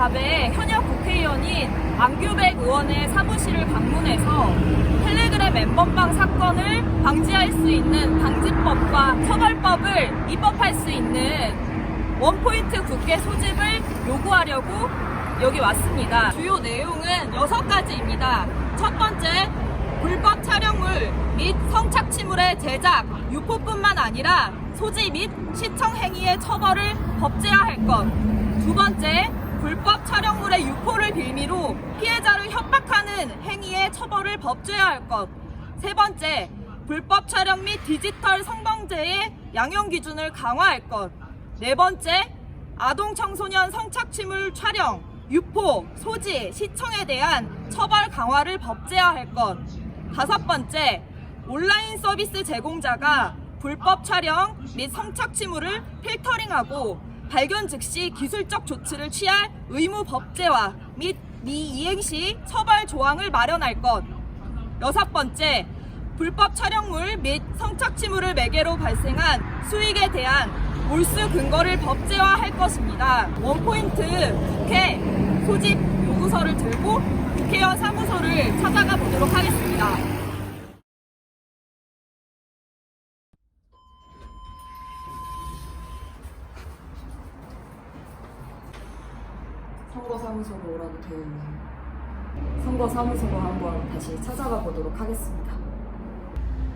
24배 현역 국회의원인 안규백 의원의 사무실을 방문해서 텔레그램 멤버방 사건을 방지할 수 있는 방지법과 처벌법을 입법할 수 있는 원포인트 국회 소집을 요구하려고 여기 왔습니다. 주요 내용은 여섯 가지입니다. 첫 번째, 불법 촬영물 및 성착취물의 제작, 유포뿐만 아니라 소지 및 시청 행위의 처벌을 법제화할 것. 두 번째, 불법 촬영물의 유포를 빌미로 피해자를 협박하는 행위의 처벌을 법제화할 것. 세 번째, 불법 촬영 및 디지털 성범죄의 양형 기준을 강화할 것. 네 번째, 아동 청소년 성착취물 촬영, 유포, 소지, 시청에 대한 처벌 강화를 법제화할 것. 다섯 번째, 온라인 서비스 제공자가 불법 촬영 및 성착취물을 필터링하고 발견 즉시 기술적 조치를 취할 의무 법제화 및 미이행 시 처벌 조항을 마련할 것. 여섯 번째, 불법 촬영물 및 성착취물을 매개로 발생한 수익에 대한 몰수 근거를 법제화할 것입니다. 원포인트 국회 소집 요구서를 들고 국회의원 사무소를 찾아가 보도록 하겠습니다. 선거사무소로 오라고 되어 있네요. 선거사무소로 한번 다시 찾아가 보도록 하겠습니다.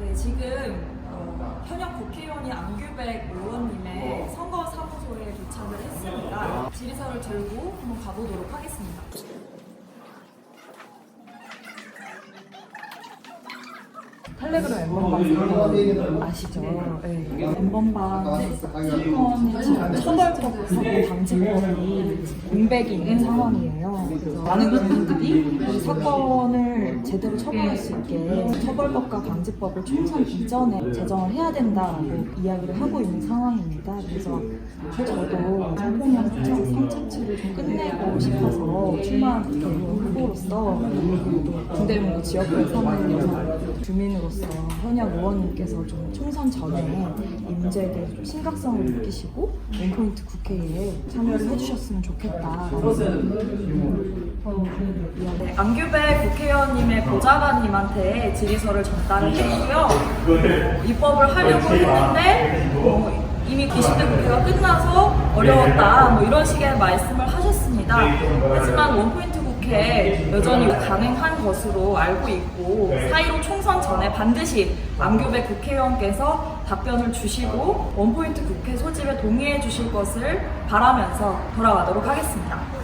네, 지금 어, 현역 국회의원이 안규백 의원님의 선거사무소에 도착을 했습니다. 질의서를 들고 한번 가보도록 하겠습니다. 텔레그램 엠번방 아시죠? 네. 엠번방 사건이 지금 처벌법 사건 방지법이 공백이 있는 상황이에요. 그래서 많은 국민들이 이 사건을 제대로 처벌할 수 있게 처벌법과 방지법을 총선 이전에 제정을 해야 된다고 이야기를 하고 있는 상황입니다. 그래서 저도 성폭력 성착취를 좀 끝내고 싶어서 출마한 후보로서 군대문구 지역구에 사는 여성 주민으로서 현역 의원님께서 좀 총선 전에 이 문제에 대해 좀 심각성을 느끼시고 원포인트 국회에 참여를 해주셨으면 좋겠다. 네, 안규배 국회의원님의 보좌관님한테 질의서를 전달을 했고요. 입법을 하려고 했는데 어, 이미 20대 국회가 끝나서 어려웠다 뭐 이런 식의 말씀을 하셨습니다. 하지만 원포인트 국회 여전히 가능한 것으로 알고 있고 4.15 총선 전에 반드시 안규배 국회의원께서 답변을 주시고 원포인트 국회 소집에 동의해 주실 것을 바라면서 돌아가도록 하겠습니다.